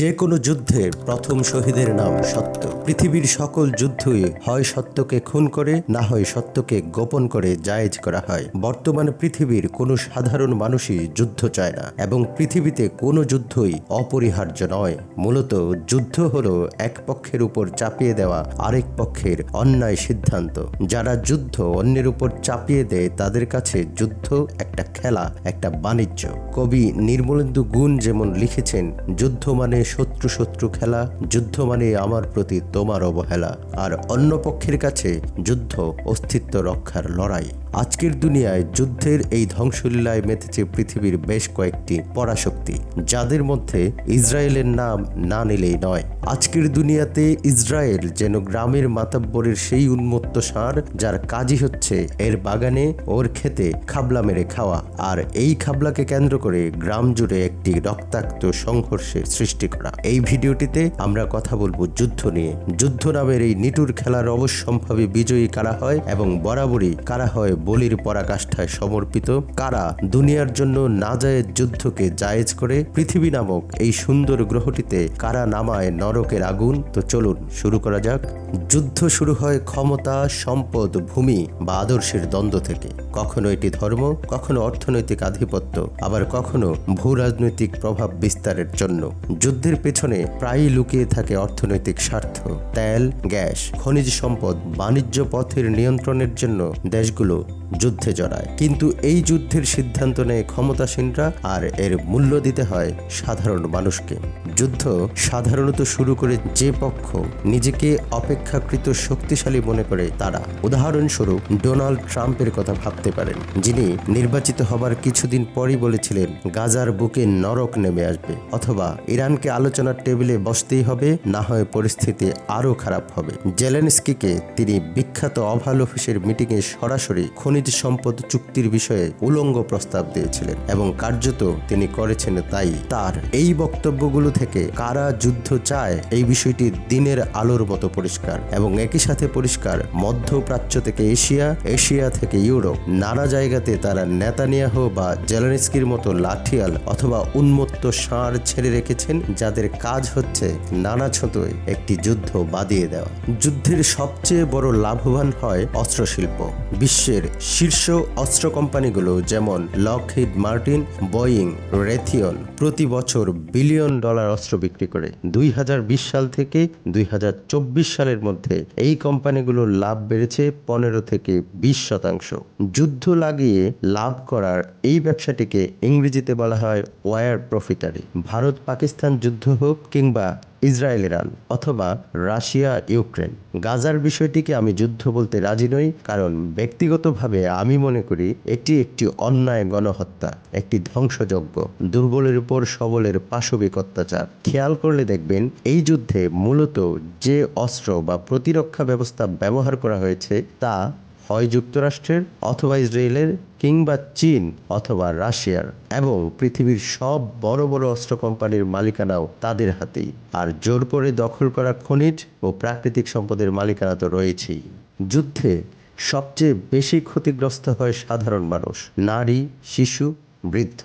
যে কোনো যুদ্ধের প্রথম শহীদের নাম সত্য। পৃথিবীর সকল যুদ্ধই হয় সত্যকে খুন করে, না হয় সত্যকে গোপন করে জায়েজ করা হয়। বর্তমানে পৃথিবীর কোনো সাধারণ মানুষই যুদ্ধ চায় না এবং পৃথিবীতে কোনো যুদ্ধই অপরিহার্য নয়। মূলত যুদ্ধ হল এক পক্ষের উপর চাপিয়ে দেওয়া আরেক পক্ষের অন্যায় সিদ্ধান্ত। যারা যুদ্ধ অন্যের উপর চাপিয়ে দেয়, তাদের কাছে যুদ্ধ একটা খেলা, একটা বাণিজ্য। কবি নির্মলেন্দু গুণ যেমন লিখেছেন, যুদ্ধ মানে শত্রু শত্রু খেলা, যুদ্ধ মানে আমার প্রতি তোমার অবহেলা। আর অন্য পক্ষের কাছে যুদ্ধ, অস্তিত্ব রক্ষার লড়াই। আজকের দুনিয়ায় যুদ্ধের এই ধ্বংসলীলায় মেতেছে পৃথিবীর বেশ কয়েকটি পরাশক্তি, যাদের মধ্যে ইসরায়েলের নাম না নিলেই নয়। আজকের দুনিয়াতে ইসরায়েল যেন গ্রামের মাতাব্বরের সেই উন্মত্ত সার যার কাজই হচ্ছে এর বাগানে ওর খেতে খাবলা মেরে খাওয়া আর এই খাবলাকে কেন্দ্র করে গ্রাম জুড়ে একটি রক্তাক্ত সংঘর্ষের সৃষ্টি করা। এই ভিডিওটিতে আমরা কথা বলব যুদ্ধ নিয়ে। যুদ্ধ নামের এই নিটুর খেলার অবশ্যম্ভাবী বিজয়ী কারা হয় এবং বরাবরই কারা হয় বলির পরাকাষ্ঠায় সমর্পিত? কারা দুনিয়ার জন্য নাজায়েজ যুদ্ধকে জায়েজ করে? পৃথিবী নামক এই সুন্দর গ্রহটিতে কারা নামায় নরকের আগুন। তো চলুন, শুরু করা যাক। যুদ্ধ শুরু হয় ক্ষমতা, সম্পদ, ভূমি বা আদর্শের দ্বন্দ্ব থেকে। কখনো এটি ধর্ম, কখনো অর্থনৈতিক আধিপত্য, আবার কখনো ভূ রাজনৈতিক প্রভাব বিস্তারের জন্য। যুদ্ধের পেছনে প্রায়ই লুকিয়ে থাকে অর্থনৈতিক স্বার্থ। তেল, গ্যাস, খনিজ সম্পদ, বাণিজ্য পথের নিয়ন্ত্রণের জন্য দেশগুলো যুদ্ধে জড়ায়। কিন্তু এই যুদ্ধের সিদ্ধান্ত নেয় ক্ষমতাসীনরা আর এর মূল্য দিতে হয় সাধারণ মানুষকে। যুদ্ধ সাধারণত শুরু করে যে পক্ষ নিজেকে অপেক্ষাকৃত শক্তিশালী মনে করে তারা। উদাহরণস্বরূপ, ডোনাল্ড ট্রাম্পের কথা ভাবতে পারেন, যিনি নির্বাচিত হবার কিছুদিন পরই বলেছিলেন, গাজার বুকে নরক নেমে আসবে। অথবা, ইরানকে আলোচনার টেবিলে বসতেই হবে, না হয় পরিস্থিতি আরও খারাপ হবে। জেলেনস্কিকে তিনি বিখ্যাত অভাল অফিসের মিটিংয়ে সরাসরি খনিজ সম্পদ চুক্তির বিষয়ে উলঙ্গ প্রস্তাব দিয়েছিলেন এবং কার্যত তিনি করেছেন তাই। তার এই বক্তব্যগুলো থেকে কারা যুদ্ধ চায় এই বিষয়টি দিনের আলোর মতো পরিষ্কার এবং একই সাথে পরিষ্কার মধ্যপ্রাচ্য থেকে এশিয়া এশিয়া থেকে ইউরোপ। নানা জায়গাতে তারা নেতানিয়াহ বা জেলানিস্কির মতো লাঠিয়াল অথবা উন্মত্ত ষাঁড় ছেড়ে রেখেছেন, যাদের কাজ হচ্ছে নানা ছতই একটি যুদ্ধ বাদিয়ে দেওয়া। যুদ্ধের সবচেয়ে বড় লাভবান হয় অস্ত্রশিল্প। বিশ্বের শীর্ষ অস্ত্র কোম্পানিগুলো যেমন লকহিড মার্টিন, বোয়িং, রেথিয়ন প্রতি বছর বিলিয়ন ডলার অস্ত্র বিক্রি করে। দুই হাজার বিশ সাল থেকে দুই হাজার চব্বিশ সালের মধ্যে এই কোম্পানিগুলোর লাভ বেড়েছে পনেরো থেকে বিশ শতাংশ। যুদ্ধ লাগিয়ে লাভ করার এই ব্যবসাটিকে ইংরেজিতে বলা হয় ওয়ার প্রফিটারি। ভারত পাকিস্তান যুদ্ধ হোক কিংবা ইসরায়েল ইরান অথবা রাশিয়া, ইউক্রেন। গাজার বিষয়টিকে আমি যুদ্ধ বলতে রাজি নই, কারণ ব্যক্তিগতভাবে আমি মনে করি এটি একটি অন্যায় গণহত্যা, একটি ধ্বংসযজ্ঞ, দুর্বলের উপর সবলের পাশবিক অত্যাচার। খেয়াল করলে দেখবেন, এই যুদ্ধে মূলত যে অস্ত্র বা প্রতিরক্ষা ব্যবস্থা ব্যবহার করা হয়েছে তা হয় যুক্তরাষ্ট্রের অথবা ইসরায়েলের কিংবা চীন অথবা রাশিয়ার এবং পৃথিবীর সব বড় বড় অস্ত্র কোম্পানির মালিকানাও তাদের হাতেই। আর জোর করে দখল করা খনিজ ও প্রাকৃতিক সম্পদের মালিকানা তো রয়েছেই। যুদ্ধে সবচেয়ে বেশি ক্ষতিগ্রস্ত হয় সাধারণ মানুষ, নারী, শিশু বৃদ্ধ।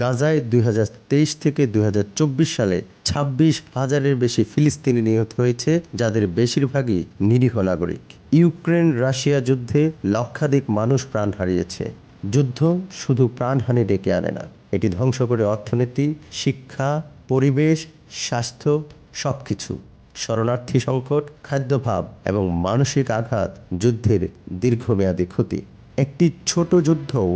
গাজায় দুই হাজার তেইশ থেকে দু হাজার চব্বিশ সালে ছাব্বিশ হাজারের বেশি ফিলিস্তিনি নিহত হয়েছে, যাদের বেশিরভাগই নিরীহ নাগরিক। ইউক্রেন রাশিয়া যুদ্ধে লক্ষাধিক মানুষ প্রাণ হারিয়েছে। যুদ্ধ শুধু প্রাণহানি ডেকে আনে না, এটি ধ্বংস করে অর্থনীতি, শিক্ষা, পরিবেশ, স্বাস্থ্য সব কিছু শরণার্থী সংকট, খাদ্যভাব এবং মানসিক আঘাত যুদ্ধের দীর্ঘমেয়াদী ক্ষতি। একটি ছোট যুদ্ধও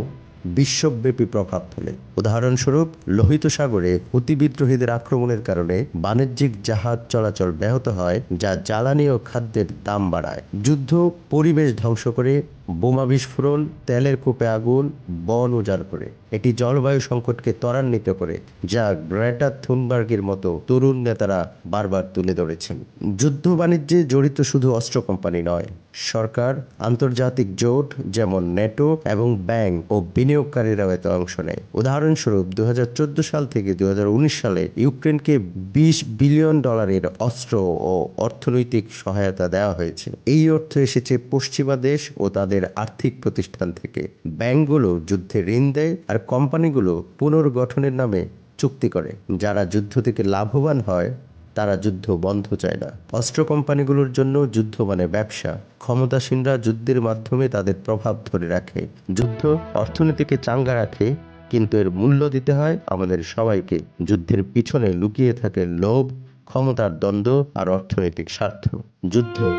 বিশ্বব্যাপী প্রভাব ফেলে। উদাহরণস্বরূপ, লোহিত সাগরে অতি বিদ্রোহীদের আক্রমণের কারণে বাণিজ্যিক জাহাজ চলাচল ব্যাহত হয়, যা জ্বালানি ও খাদ্যের দাম বাড়ায়। যুদ্ধ পরিবেশ ধ্বংস করে বোমা বিস্ফোরণ, তেলের কূপে আগুন, বন উজাড় করে। এটি জলবায়ু সংকটকে ত্বরান্বিত করে, যা গ্রেটা থুনবার্গের মতো তরুণ নেতারা বারবার তুলে ধরেছেন। যুদ্ধ বাণিজ্যে জড়িত শুধু অস্ত্র কোম্পানি নয়, সরকার, আন্তর্জাতিক জোট যেমন নেটো এবং ব্যাংক ও বিনিয়োগকারীরাও এতে অংশ নেয়। উদাহরণস্বরূপ দুই হাজার চোদ্দ সাল থেকে দুই হাজার উনিশ সালে ইউক্রেনকে বিশ বিলিয়ন ডলারের অস্ত্র ও অর্থনৈতিক সহায়তা দেওয়া হয়েছে। এই অর্থ এসেছে পশ্চিমা দেশ ও তাদের আর্থিক প্রতিষ্ঠান থেকে ব্যাংকগুলো যুদ্ধে ঋণ দেয় আর কোম্পানিগুলো পুনর্গঠনের নামে চুক্তি করে। যারা যুদ্ধ থেকে লাভবান হয়, তারা যুদ্ধ বন্ধ চায় না। অস্ত্র কোম্পানিগুলোর জন্য যুদ্ধ মানে ব্যবসা। ক্ষমতাসীনরা যুদ্ধের মাধ্যমে তাদের প্রভাব ধরে রাখে। যুদ্ধ অর্থনীতিকে চাঙ্গা রাখে, কিন্তু এর মূল্য দিতে হয় আমাদের সবাইকে। যুদ্ধের পিছনে লুকিয়ে থাকে লোভ, ক্ষমতার দ্বন্দ্ব আর অর্থনৈতিক স্বার্থ। যুদ্ধ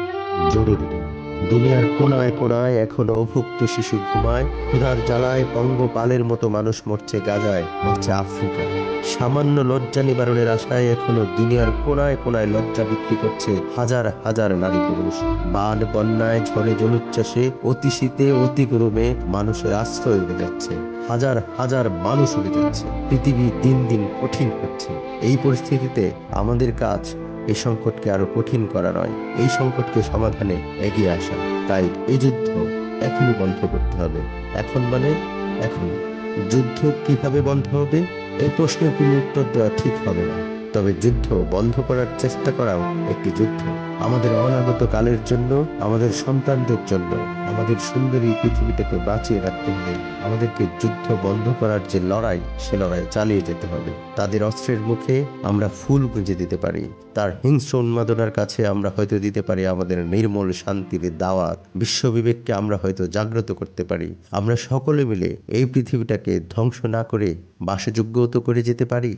জরুরি। দুনিয়ার কোনায় কোনায় এখনও অভুক্ত শিশু ঘুমায়। ক্ষুধার জ্বালায় পঙ্গপালের মতো মানুষ মরছে গাজায়, মরছে আফ্রিকা। সামান্য লজ্জা নিবারণের আশায় এখনও দুনিয়ার কোনায় কোনায় লজ্জা বিক্রি করছে হাজার হাজার নারী পুরুষ। বান বন্যায় ঝড়ে জলোচ্ছ্বাসে অতি শীতে অতি গরমে মানুষের আশ্রয় উঠে যাচ্ছে। হাজার হাজার মানুষ উঠে যাচ্ছে। পৃথিবী দিন দিন কঠিন হচ্ছে। এই পরিস্থিতিতে আমাদের কাজ এই সংকটকে আরও কঠিন করা নয়। এই সংকটকে সমাধানে এগিয়ে আসা। তাই এই যুদ্ধ এখনই বন্ধ করতে হবে। এখন মানে এখন। যুদ্ধ কীভাবে বন্ধ হবে? এই প্রশ্নের কোনো উত্তর দেওয়া ঠিক হবে না। তবে যুদ্ধ বন্ধ করার চেষ্টা করাও একটি যুদ্ধ। আমাদের অনাগত কালের জন্য, আমাদের সন্তানদের জন্য, আমাদের সুন্দরী পৃথিবীটাকে বাঁচিয়ে রাখতে হবে আমাদেরকে যুদ্ধ বন্ধ করার যে লড়াই, সে লড়াই চালিয়ে যেতে হবে। তাদের অস্ত্রের মুখে আমরা ফুল গুঁজে দিতে পারি। তার হিংস্র উন্মাদনার কাছে আমরা হয়তো দিতে পারি আমাদের নির্মল শান্তির দাওয়াত। বিশ্ববিবেককে আমরা হয়তো জাগ্রত করতে পারি। আমরা সকলে মিলে এই পৃথিবীটাকে ধ্বংস না করে বাসযোগ্য তো করে যেতে পারি।